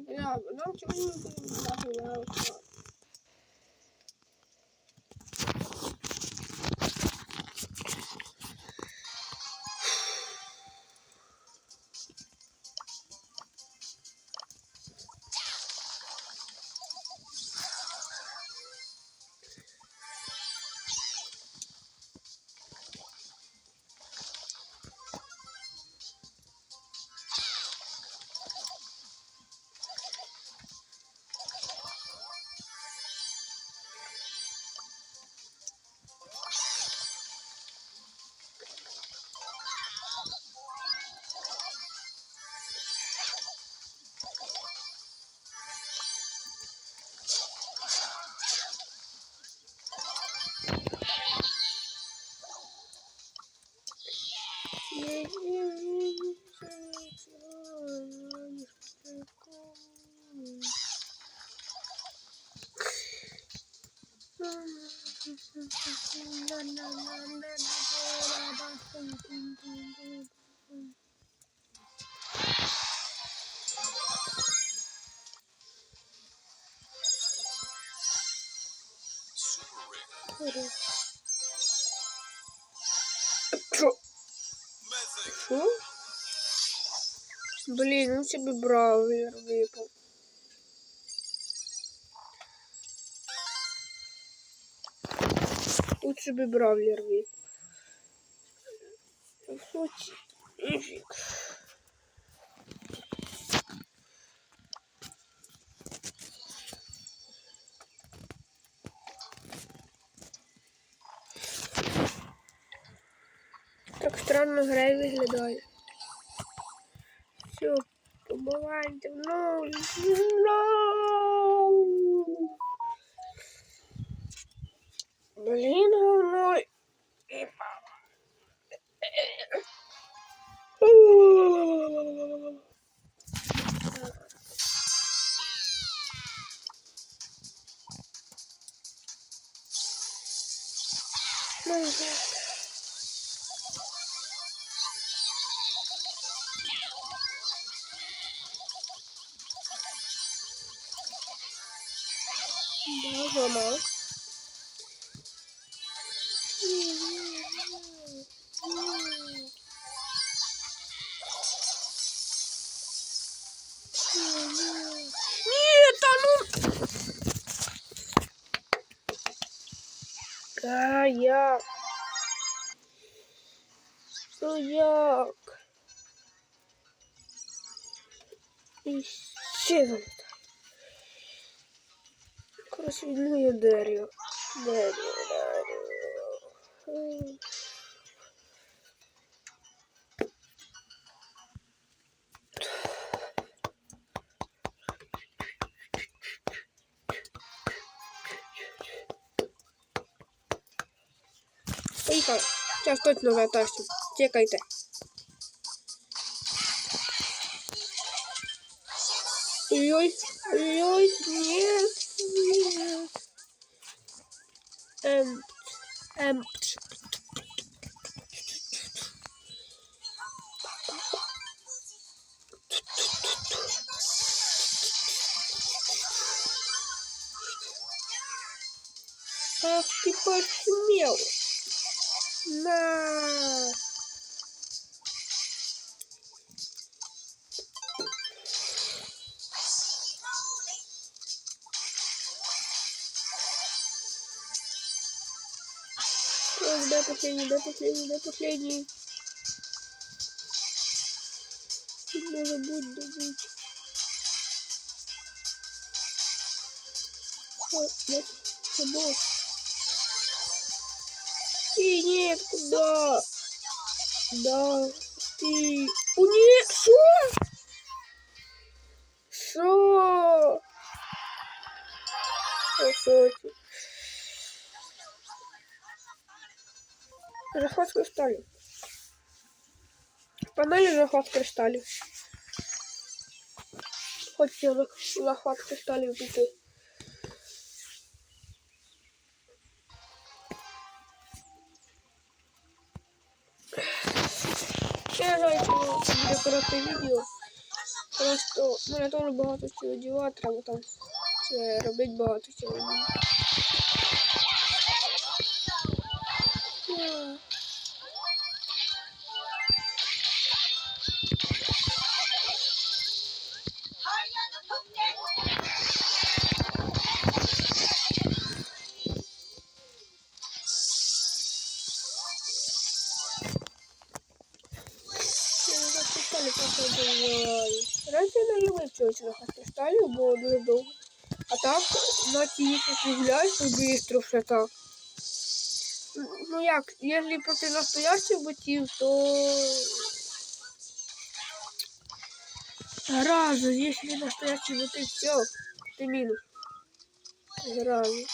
Ну, чому Super Rick. Що? Блін, ну собі браузер випав. Тут собі бравлер випав. В соці. странно гра виглядає. Все, побивайте в ноль. No! Блін, говно. І мама. Да, зламав. Ні, та ну. Та як? Коротше, я дерево. Дерево, дерево. Поїхали. Зараз точно затащу. Чекайте. Ой-ой, ой-ой, нет, Um, um. Happy birthday, meow. Nah. Дай последний, дай последний, дай последний. Не забудь добыть. Ой, нет, забыл. И нет, куда? Да, ты... О, нет, что? Что? Что Захват кристаллів. Панелі захват кристаллів. Хотів захват кристаллів піти. Ще жаль, що буде коротке відео. Просто мене теж багато чого дівати, треба там це робити багато чого. Я. Я не так кристалі походуваю. Раніше я не любив цього чоловіка кристалів, бо дуже довго. А так, на ті їх гуляєш, то бистро все так. Ну як, якщо проти настоящих ботів, то Сразу, если настоящий боты, все, ты минус. Сразу.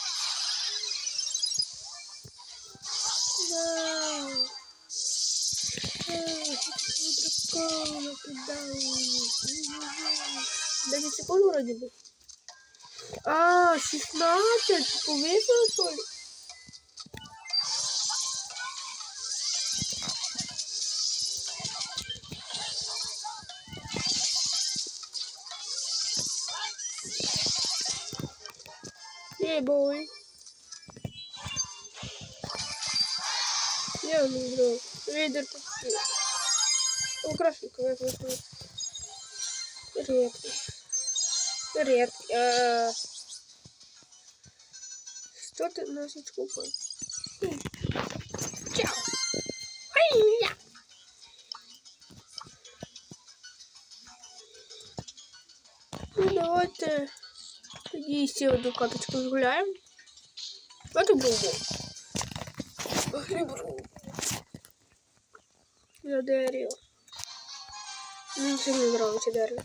Да. Дракона кидал. 10 секунд вроде бы. А, 16. Повесил, что ли? Бой. Я играл. Рейдер почти. Как это Редкий. Редкий. А... Что ты носишь кукол? Чао. Ай-я. Ну, давайте тоді ще одну каточку згуляємо. Давайте бомбу. Грибру. Я дерево. Мені сильно нравится дерево.